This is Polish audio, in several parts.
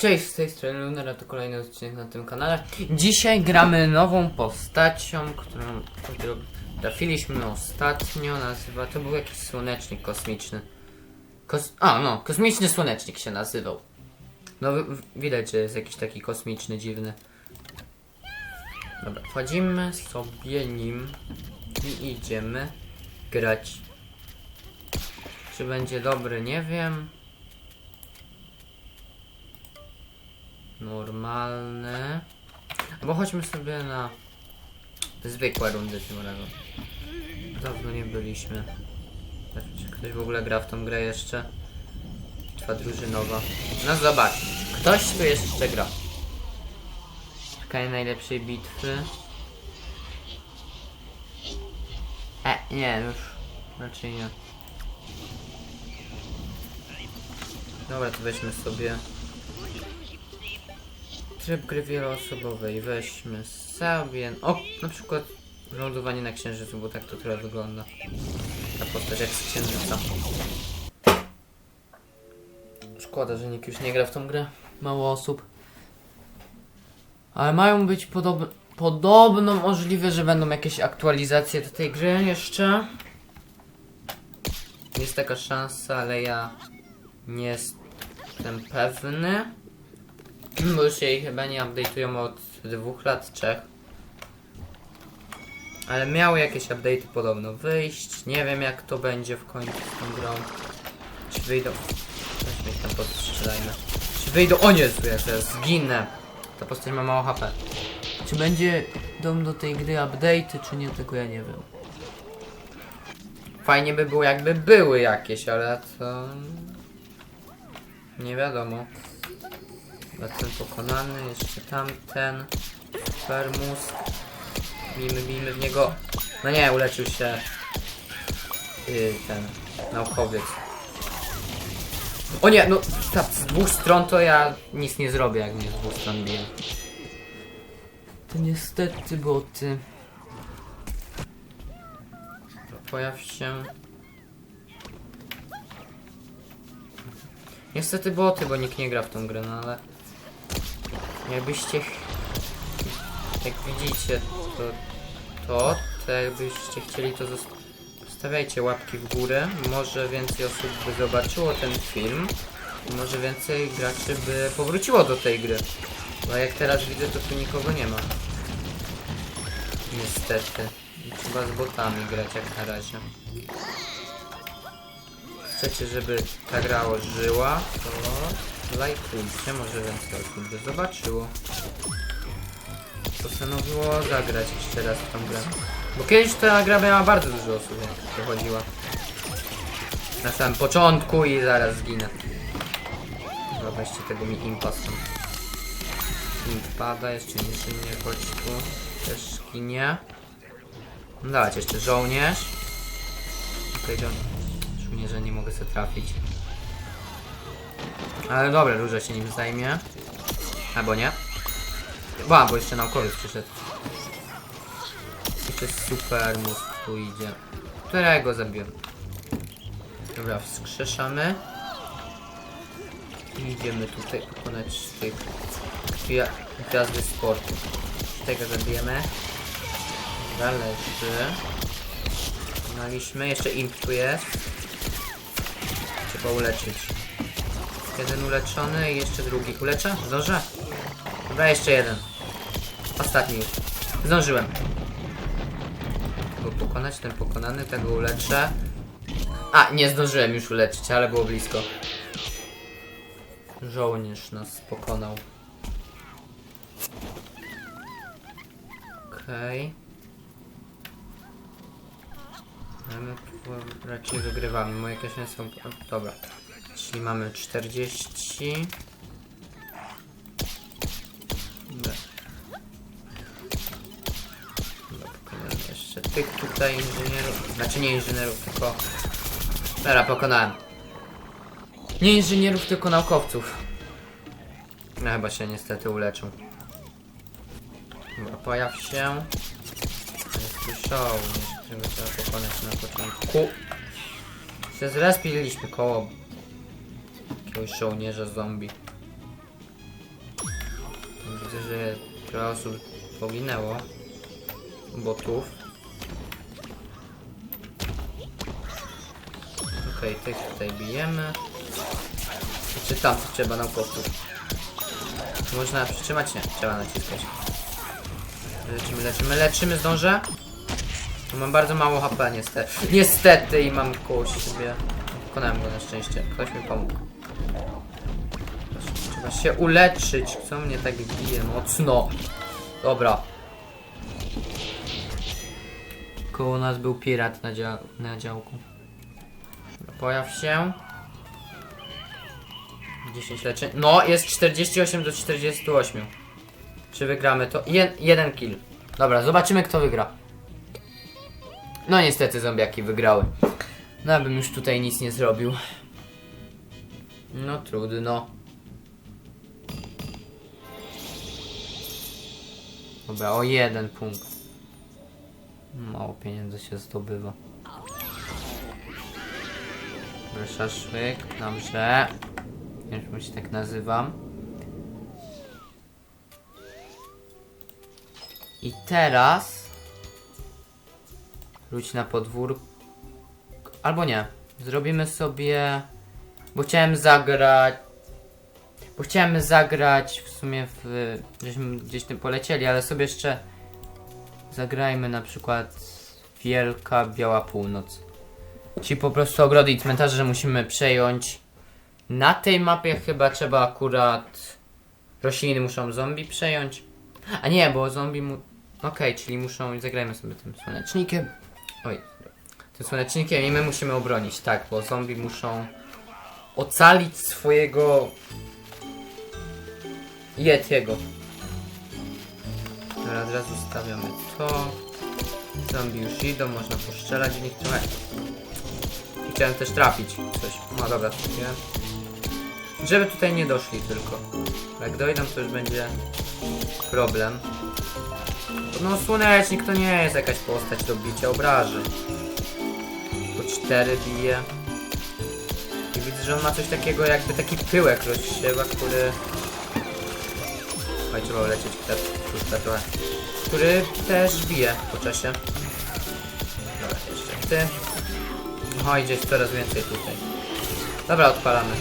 Cześć, z tej strony Lunera, to kolejny odcinek na tym kanale. Dzisiaj gramy nową postacią, którą, trafiliśmy ostatnio. Nazywa, to był jakiś słonecznik kosmiczny. Kos A, no, kosmiczny słonecznik się nazywał. No, widać, że jest jakiś taki kosmiczny, dziwny. Dobra, wchodzimy sobie nim i idziemy grać. Czy będzie dobry, nie wiem. Normalne. Bo chodźmy sobie na zwykłe rundy tym razem. Dawno nie byliśmy. Czy ktoś w ogóle gra w tą grę jeszcze? Trwa drużynowa. No zobacz. Ktoś tu jeszcze gra. Szukanie najlepszej bitwy. E, nie, już raczej nie. Dobra, to weźmy sobie tryb gry wieloosobowej. Weźmy sobie. O, na przykład lądowanie na księżycu, bo tak to trochę wygląda. Ta postać jak z księżyca. Szkoda, że nikt już nie gra w tą grę. Mało osób. Ale mają być. Podobno możliwe, że będą jakieś aktualizacje do tej gry jeszcze. Jest taka szansa, ale ja nie jestem pewny. Bo już jej chyba nie update'ują od dwóch lat, trzech. Ale miały jakieś update'y podobno wyjść. Nie wiem jak to będzie w końcu z tą grą. Czy wyjdą... Weźmy ich tam postrzelajmy. Czy wyjdą... O nie, ja zginę. Ta postać ma mało HP. Czy będzie dom do tej gry update'y, czy nie, tego ja nie wiem. Fajnie by było jakby były jakieś, ale to... Nie wiadomo. Ten pokonany, jeszcze tamten. Fermus. Bijmy, bijmy w niego. No nie, uleczył się. Yy, ten naukowiec. O nie, no ta, z dwóch stron to ja nic nie zrobię, jak mnie z dwóch stron bije. To niestety boty. Pojaw się. Niestety boty, bo nikt nie gra w tą grę, no ale... Jakbyście... Jak widzicie, to... To, to jakbyście chcieli, to zost- zostawiajcie łapki w górę. Może więcej osób by zobaczyło ten film. Może więcej graczy by powróciło do tej gry. Bo jak teraz widzę, to tu nikogo nie ma. Niestety. Trzeba z botami grać jak na razie. Chcecie, żeby ta gra żyła, to lajkujcie, może więcej osób by zobaczyło. Postanowiło zagrać jeszcze raz w tą grę. Bo kiedyś ta gra miała bardzo dużo osób, jak przechodziła. Na samym początku i zaraz zginę. Dobra, weźcie tego mi impa stąd. Imp pada, jeszcze nie żyje, chodź tu. Też ginie. No Dawajcie, jeszcze żołnierz. Okej, okay, żołnierza nie mogę sobie trafić. Ale dobra, Róża się nim zajmie. Albo nie. Ba, bo jeszcze naukowiec przyszedł. Jest super mózg tu idzie. Którego zabiłem? Dobra, wskrzeszamy. I idziemy tutaj pokonać tych gwia- gwiazdy sportu. Tego zabijemy. Zależy. Pokonaliśmy. Jeszcze imp tu jest. Trzeba uleczyć. Jeden uleczony i jeszcze drugi. Uleczę? Zdążę? Dobra, jeszcze jeden. Ostatni już. Zdążyłem. Go pokonać, ten pokonany, tego uleczę. A, nie zdążyłem już uleczyć, ale było blisko. Żołnierz nas pokonał. Okej. Okay. My raczej wygrywamy. Moje kieszenie są... Dobra. Czyli mamy 40. Dobra. Pokonałem jeszcze tych tutaj inżynierów. Znaczy nie inżynierów, tylko... Dobra, pokonałem. Nie inżynierów, tylko naukowców. No chyba się niestety uleczą. Dobra, pojaw się. Jest tu którego trzeba pokonać na początku. Się zrespiliśmy koło jakiegoś żołnierza zombie. Widzę, że trochę osób poginęło. Botów. Okej, tych tutaj bijemy. Czy tam trzeba naukowców? Można przytrzymać? Nie, trzeba naciskać. Leczymy, leczymy, leczymy, zdążę? Mam bardzo mało HP niestety. Niestety i mam koło siebie. Pokonałem go na szczęście. Ktoś mi pomógł. Trzeba się uleczyć. Co mnie tak bije mocno? Dobra. Koło nas był pirat na, na działku. Pojaw się. 10 leczeń. No, jest 48 do 48. Czy wygramy to? Je jeden kill. Dobra, zobaczymy kto wygra. No niestety zombiaki wygrały. No ja bym już tutaj nic nie zrobił. No trudno. Dobra, o jeden punkt. Mało pieniędzy się zdobywa. Dobra, szaszłyk, dobrze. Czemu się tak nazywam. I teraz... Wróć na podwórko. Albo nie. Zrobimy sobie... Bo chciałem zagrać... Bo chciałem zagrać w sumie w... Żeśmy gdzieś tym polecieli, ale sobie jeszcze... Zagrajmy na przykład... Wielka Biała Północ. Czyli po prostu ogrody i cmentarze, musimy przejąć. Na tej mapie chyba trzeba akurat... Rośliny muszą zombie przejąć. A nie, bo zombie mu... Okej, czyli muszą... Zagrajmy sobie tym słonecznikiem. Oj. Tym słonecznikiem i my musimy obronić, tak, bo zombie muszą ocalić swojego Yetiego. Dobra, od razu stawiamy to. Zombie już idą, można poszczelać w nich trochę. I chciałem też trafić coś. No dobra, trafiłem. Żeby tutaj nie doszli tylko. Jak dojdą, to już będzie problem. No słonecznik to nie jest jakaś postać do bicia obraży. Po cztery bije. I widzę, że on ma coś takiego jakby taki pyłek rozsiewa, który... Oj, trzeba lecieć kwiat, trochę. Który też bije po czasie. Dobra, jeszcze ty. No gdzieś coraz więcej tutaj. Dobra, odpalamy.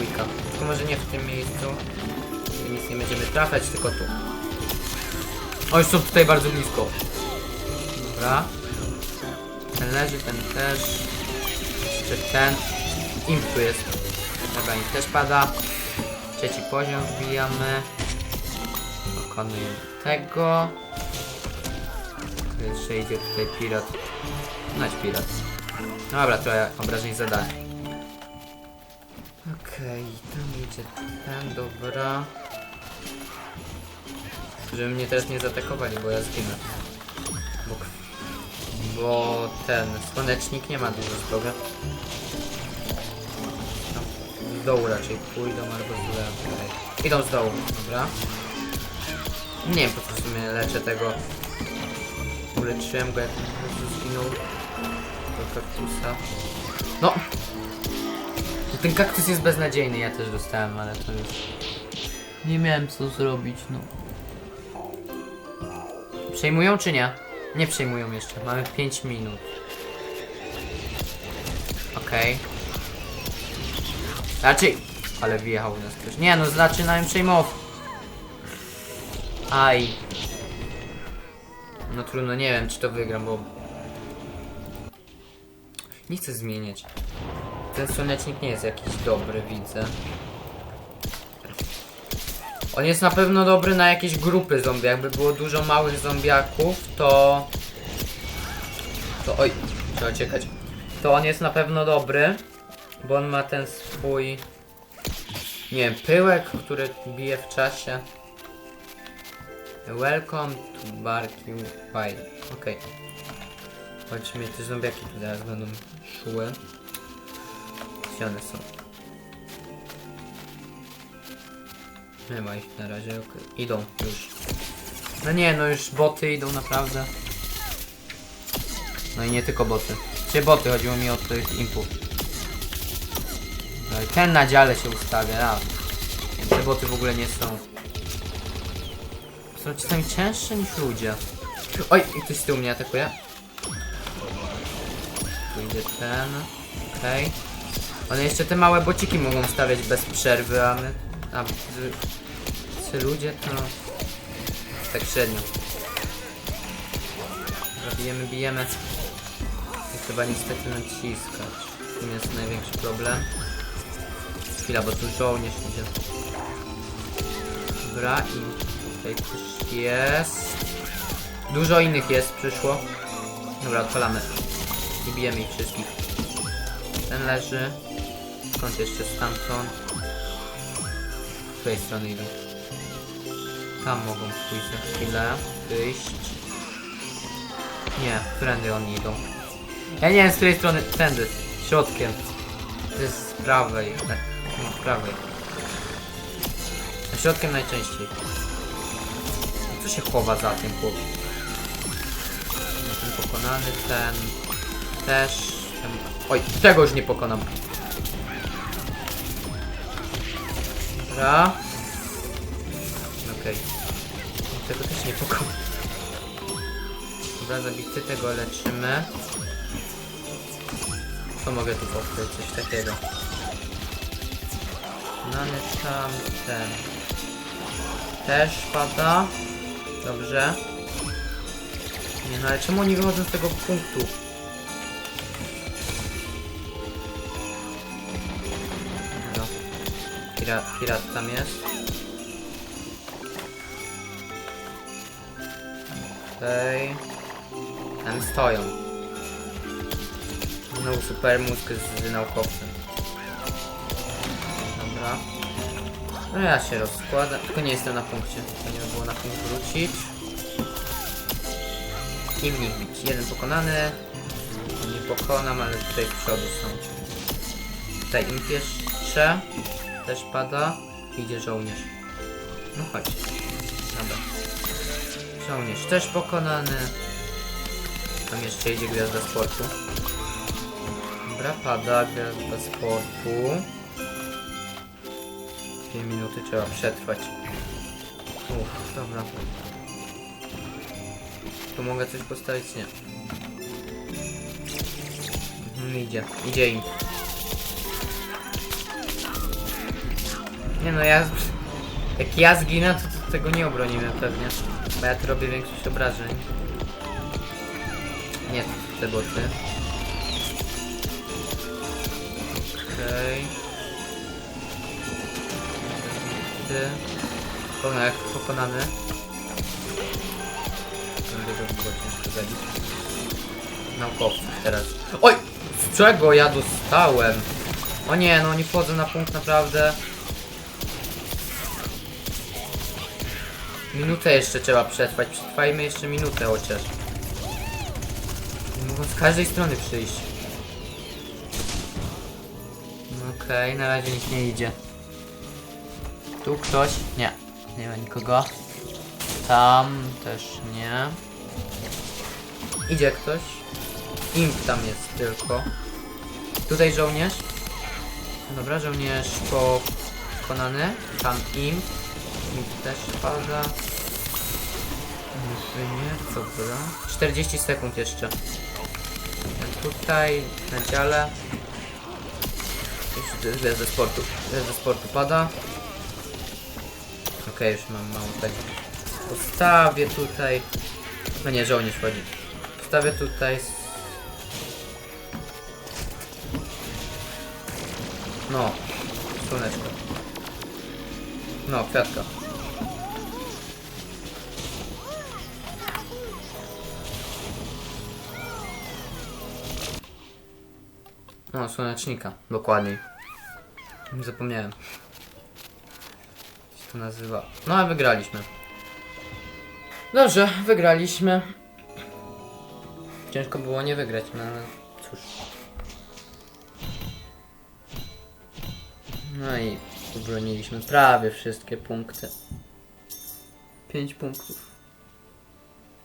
Wika. Tylko może nie w tym miejscu. Nic nie będziemy trafiać, tylko tu. Oj, są tutaj bardzo blisko. Dobra. Ten leży, ten też. Jeszcze ten. Imp tu jest. Dobra, imp też pada. Trzeci poziom wbijamy. Pokonujemy tego. Jeszcze idzie tutaj pirat. Nać pirat. Dobra, trochę obrażeń zadałem. Okej, tam idzie ten, dobra. Żeby mnie teraz nie zaatakowali, bo ja zginę. Bo, bo ten słonecznik nie ma dużo zdrowia. Tam Z dołu raczej pójdą albo z lewa. Okej. Idą z dołu, dobra. Nie wiem po co w sumie leczę tego. Uleczyłem go jak zginął do kaktusa. No! Ten kaktus jest beznadziejny, ja też dostałem, ale to już... Nie miałem co zrobić, no. Przejmują czy nie? Nie przejmują jeszcze. Mamy 5 minut. Okej. Raczej. Ale wjechał w nas ktoś. Nie no, zaczynają przejmować. Aj. No trudno, nie wiem czy to wygram, bo... Nie chcę zmieniać. Ten słonecznik nie jest jakiś dobry, widzę. On jest na pewno dobry na jakieś grupy zombie. Jakby było dużo małych zombiaków, to... To oj, trzeba uciekać. To on jest na pewno dobry, bo on ma ten swój... Nie wiem, pyłek, który bije w czasie. Welcome to Barbecue Wild. Okej. Chodźmy, te zombiaki tu zaraz będą szły. Gdzie one są? Nie ma ich na razie, okej. Idą już. No nie, no już boty idą naprawdę. No i nie tylko boty. Gdzie boty? Chodziło mi o tych impów. No i ten na dziale się ustawia, a. Te boty w ogóle nie są. są czasami cięższe niż ludzie. Oj, ktoś z tyłu mnie atakuje. Tu idzie ten. Okej. One jeszcze te małe bociki mogą stawiać bez przerwy, a my... A ci ludzie to... Tak średnio. Dobra, bijemy. I trzeba niestety naciskać. W tym jest największy problem. Chwila, bo tu żołnierz idzie. Dobra, i tutaj też jest. Dużo innych jest, przyszło. Dobra, odpalamy. I bijemy ich wszystkich. Ten leży. Skąd jeszcze stamtąd? Której strony idą? Tam mogą pójść za chwilę. Wyjść. Nie, którędy oni idą. Ja nie wiem z której strony. Tędy. Środkiem. To jest z prawej. Tak. No, z prawej. Środkiem najczęściej. Co się chowa za tym chłop? No, Ten pokonany, ten też. Ten... Oj, tego już nie pokonam. Dobra. Okej. Tego też nie pokonam. Dobra, zabity tego leczymy. Co mogę tu powtórzyć? Coś takiego. Nany tam ten. Też pada. Dobrze. Nie no, ale czemu oni wychodzą z tego punktu? Pirat, pirat tam jest. Okej. Tam stoją. Znowu super mózg z naukowcem. Dobra. No ja się rozkładam. Tylko nie jestem na punkcie. Nie było na punkt wrócić. Kim nie bić? Jeden pokonany. Nie pokonam, ale tutaj z przodu są. Tutaj imp jeszcze. Też pada. Idzie żołnierz. No chodź. Dobra. Żołnierz też pokonany. Tam jeszcze idzie gwiazda sportu. Dobra, pada gwiazda sportu. Dwie minuty trzeba przetrwać. Uff, dobra. Tu mogę coś postawić? Nie. Mhm, idzie. Idzie im. Nie no, ja... Jak ja zginę, to, to tego nie obronimy pewnie. Bo ja tu robię większość obrażeń. Nie, te boty. Okej. Ty. Pokona, jak pokonany. Będę go było ciężko zabić. Naukowców teraz. Oj! Z czego ja dostałem? O nie, no nie wchodzę na punkt naprawdę. Minutę jeszcze trzeba przetrwać. Przetrwajmy jeszcze minutę chociaż. Mogą z każdej strony przyjść. Okej, na razie nikt nie idzie. Tu ktoś? Nie. Nie ma nikogo. Tam też nie. Idzie ktoś. Imp tam jest tylko. Tutaj żołnierz. Dobra, żołnierz pokonany. Tam imp. Imp też pada. Może nie, dobra. 40 sekund jeszcze. Tutaj na dziale. Jeszcze ze sportu. Ze sportu pada. Okej, już mam mało tego. Postawię tutaj. No nie, żołnierz chodzi. Postawię tutaj. No, słoneczko. No, kwiatka. No, słonecznika, dokładniej. Zapomniałem. Się to nazywa. No, a wygraliśmy. Dobrze, wygraliśmy. Ciężko było nie wygrać, no ale cóż. No i obroniliśmy prawie wszystkie punkty. 5 punktów.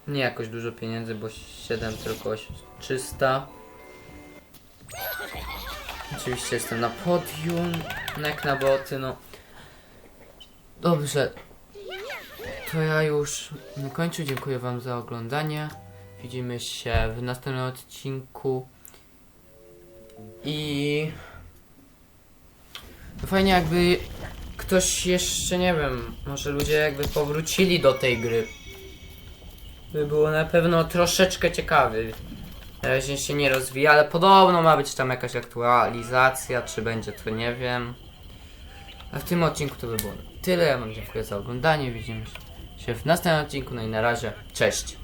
Nie jakoś dużo pieniędzy, bo 7 tylko oś- 300. Oczywiście jestem na podium, jak na boty, no. Dobrze. to ja już na końcu dziękuję wam za oglądanie. Widzimy się w następnym odcinku. I no fajnie jakby ktoś jeszcze, nie wiem, może ludzie jakby powrócili do tej gry. By było na pewno troszeczkę ciekawy. Na razie się nie rozwija, ale podobno ma być tam jakaś aktualizacja, czy będzie to nie wiem. A w tym odcinku to by było tyle. Ja wam dziękuję za oglądanie. Widzimy się w następnym odcinku. No i na razie, cześć.